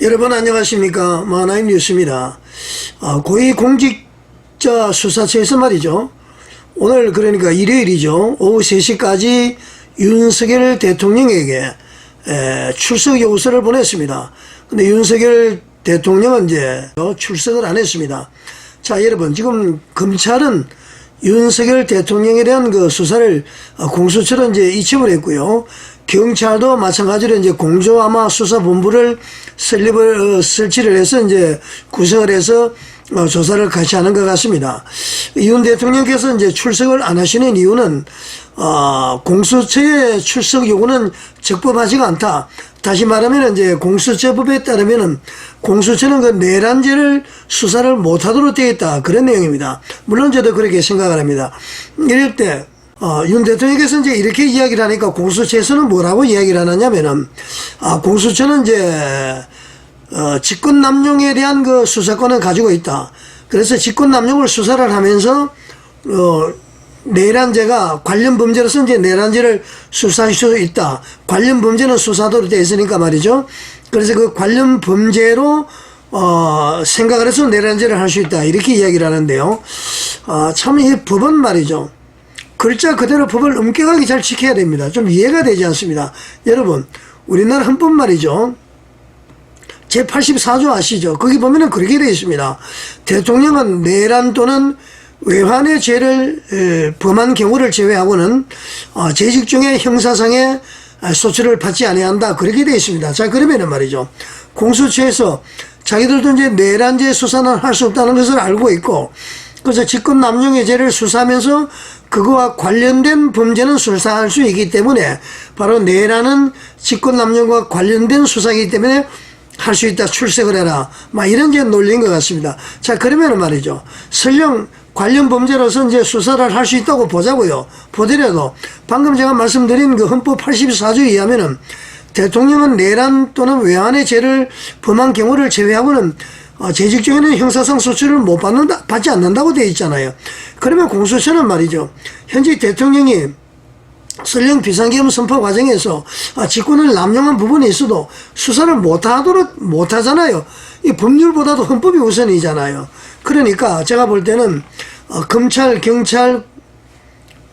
여러분 안녕하십니까 마나임 뉴스입니다. 아, 고위공직자 수사처에서 말이죠. 오늘 그러니까 일요일이죠. 오후 3시까지 윤석열 대통령에게 에, 출석 요구서를 보냈습니다. 근데 윤석열 대통령은 이제 출석을 안 했습니다. 자 여러분 지금 검찰은 윤석열 대통령에 대한 그 수사를 어, 공수처로 이제 이첩을 했고요. 경찰도 마찬가지로 이제 공조 아마 수사본부를 설립을 어, 설치를 해서 이제 구성을 해서 어, 조사를 같이 하는 것 같습니다. 윤 대통령께서 이제 출석을 안 하시는 이유는 어, 공수처의 출석 요구는 적법하지가 않다. 다시 말하면 이제 공수처법에 따르면은 공수처는 그 내란죄를 수사를 못하도록 되어 있다 그런 내용입니다. 물론 저도 그렇게 생각을 합니다. 이럴 때 어, 윤 대통령께서 이제 이렇게 이야기를 하니까 공수처에서는 뭐라고 이야기를 하느냐면은 아 공수처는 이제 어, 직권 남용에 대한 그 수사권을 가지고 있다. 그래서 직권 남용을 수사를 하면서 어, 내란죄가 관련 범죄로서 이제 내란죄를 수사할 수 있다. 관련 범죄는 수사도로 되어 있으니까 말이죠. 그래서 그 관련 범죄로 어, 생각을 해서 내란죄를 할 수 있다. 이렇게 이야기를 하는데요. 아, 참 이 법은 말이죠. 글자 그대로 법을 엄격하게 잘 지켜야 됩니다. 좀 이해가 되지 않습니다. 여러분, 우리나라 헌법 말이죠. 제84조 아시죠? 거기 보면은 그렇게 되어 있습니다. 대통령은 내란 또는 외환의 죄를 에, 범한 경우를 제외하고는 어, 재직 중에 형사상의 아, 소치를 받지 아니한다. 그렇게 되어 있습니다. 자, 그러면은 말이죠. 공수처에서 자기들도 이제 내란죄 수사는 할 수 없다는 것을 알고 있고, 그래서 직권 남용의 죄를 수사하면서 그거와 관련된 범죄는 수사할 수 있기 때문에 바로 내란은 직권 남용과 관련된 수사이기 때문에 할 수 있다 출석을 해라 막 이런 게 논리인 것 같습니다. 자 그러면은 말이죠. 설령 관련 범죄로서 이제 수사를 할 수 있다고 보자고요. 보더라도 방금 제가 말씀드린 그 헌법 84조에 의하면은 대통령은 내란 또는 외환의 죄를 범한 경우를 제외하고는 어, 재직 중에는 형사상 소추를 못 받는다, 받지 않는다고 되어 있잖아요. 그러면 공수처는 말이죠. 현재 대통령이 설령 비상계엄 선포 과정에서 아, 직권을 남용한 부분이 있어도 수사를 못하도록 못하잖아요. 이 법률보다도 헌법이 우선이잖아요. 그러니까 제가 볼 때는 어, 검찰, 경찰,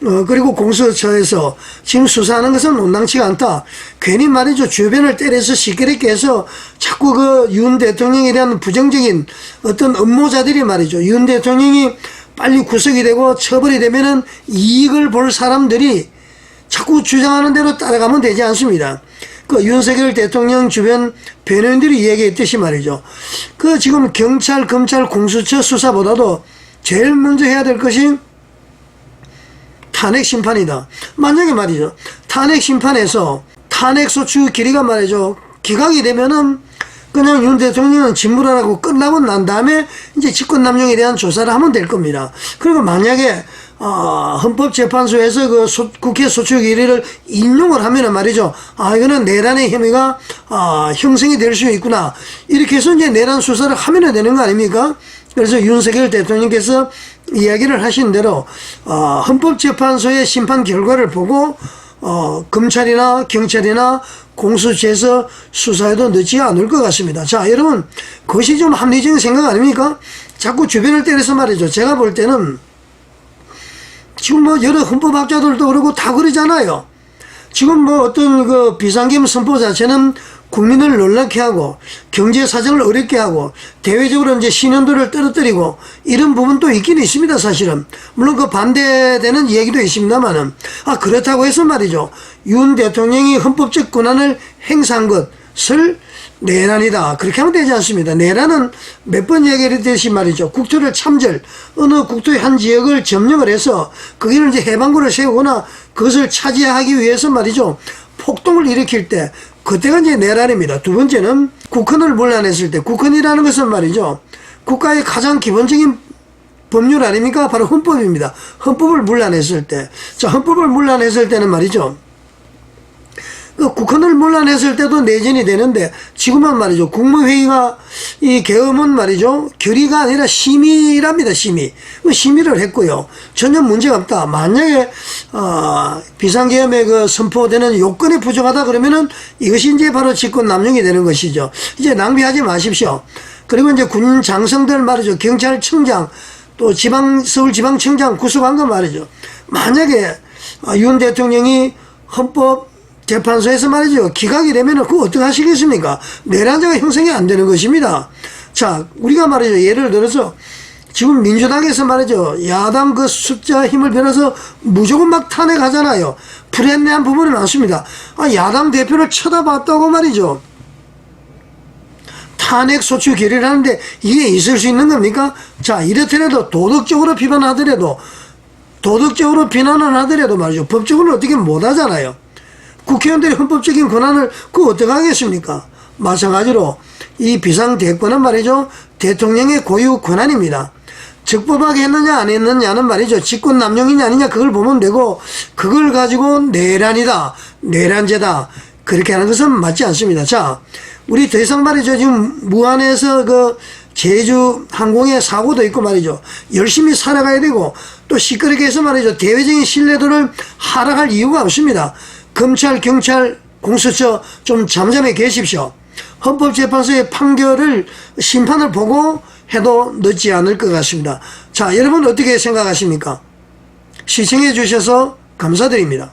어, 그리고 공수처에서 지금 수사하는 것은 온당치가 않다. 괜히 말이죠. 주변을 때려서 시끄럽게 해서 자꾸 그 윤 대통령에 대한 부정적인 어떤 업무자들이 말이죠. 윤 대통령이 빨리 구속이 되고 처벌이 되면은 이익을 볼 사람들이 자꾸 주장하는 대로 따라가면 되지 않습니다. 그 윤석열 대통령 주변 변호인들이 이야기했듯이 말이죠. 그 지금 경찰, 검찰, 공수처 수사보다도 제일 먼저 해야 될 것이 탄핵 심판이다. 만약에 말이죠. 탄핵 심판에서 탄핵 소추 길이가 말이죠. 기각이 되면은 그냥 윤 대통령은 진물을 하고 끝나고 난 다음에 이제 직권 남용에 대한 조사를 하면 될 겁니다. 그리고 만약에 어, 헌법재판소에서 그 소, 국회 소추 길이를 인용을 하면은 말이죠. 아, 이거는 내란의 혐의가 아, 형성이 될 수 있구나. 이렇게 해서 이제 내란 수사를 하면 되는 거 아닙니까? 그래서 윤석열 대통령께서 이야기를 하신 대로 어, 헌법재판소의 심판 결과를 보고 어, 검찰이나 경찰이나 공수처에서 수사해도 늦지 않을 것 같습니다. 자, 여러분, 그것이 좀 합리적인 생각 아닙니까? 자꾸 주변을 때려서 말이죠. 제가 볼 때는 지금 뭐 여러 헌법학자들도 그러고 다 그러잖아요. 지금 뭐 어떤 그 비상계엄 선포 자체는 국민을 놀라게 하고 경제 사정을 어렵게 하고 대외적으로 이제 신용도를 떨어뜨리고 이런 부분도 있긴 있습니다 사실은. 물론 그 반대되는 이야기도 있습니다만은. 아 그렇다고 해서 말이죠. 윤 대통령이 헌법적 권한을 행사한 것을 내란이다 그렇게 하면 되지 않습니다 내란은 몇 번 얘기했듯이 말이죠 국토를 참절 어느 국토의 한 지역을 점령을 해서 거기를 이제 해방군을 세우거나 그것을 차지하기 위해서 말이죠 폭동을 일으킬 때 그때가 이제 내란입니다. 두 번째는 국헌을 문란했을 때 국헌이라는 것은 말이죠. 국가의 가장 기본적인 법률 아닙니까? 바로 헌법입니다. 헌법을 문란했을 때. 자, 헌법을 문란했을 때는 말이죠. 그 국헌을 문란했을 때도 내전이 되는데 지금은 말이죠. 국무회의가 이 계엄은 말이죠. 결의가 아니라 심의랍니다. 심의. 그 심의를 했고요. 전혀 문제가 없다. 만약에 어, 비상계엄에 그 선포되는 요건이 부족하다 그러면은 이것이 이제 바로 직권 남용이 되는 것이죠. 이제 낭비하지 마십시오. 그리고 이제 군 장성들 말이죠. 경찰청장 또 지방 서울 지방청장 구속한 거 말이죠. 만약에 아, 윤 대통령이 헌법 재판소에서 말이죠. 기각이 되면 은 그거 어떻게 하시겠습니까? 내란자가 형성이 안 되는 것입니다. 자, 우리가 말이죠. 예를 들어서 지금 민주당에서 말이죠. 야당 그 숫자 힘을 빌어서 무조건 막 탄핵하잖아요. 불합리한 부분이 많습니다. 아, 야당 대표를 쳐다봤다고 말이죠. 탄핵 소추 결의를 하는데 이게 있을 수 있는 겁니까? 자, 이렇더라도 도덕적으로 비판하더라도 도덕적으로 비난을 하더라도 말이죠. 법적으로 어떻게 못 하잖아요. 국회의원들이 헌법적인 권한을 그 어떻게 하겠습니까? 마찬가지로 이 비상대권은 말이죠. 대통령의 고유 권한입니다. 적법하게 했느냐 안 했느냐는 말이죠. 직권 남용이냐 아니냐 그걸 보면 되고 그걸 가지고 내란이다. 내란죄다. 그렇게 하는 것은 맞지 않습니다. 자, 우리 더 이상 말이죠. 지금 무안에서 그 제주 항공에 사고도 있고 말이죠. 열심히 살아가야 되고 또 시끄럽게 해서 말이죠. 대외적인 신뢰도를 하락할 이유가 없습니다. 검찰, 경찰, 공수처 좀 잠잠해 계십시오. 헌법재판소의 판결을 심판을 보고 해도 늦지 않을 것 같습니다. 자, 여러분 어떻게 생각하십니까? 시청해 주셔서 감사드립니다.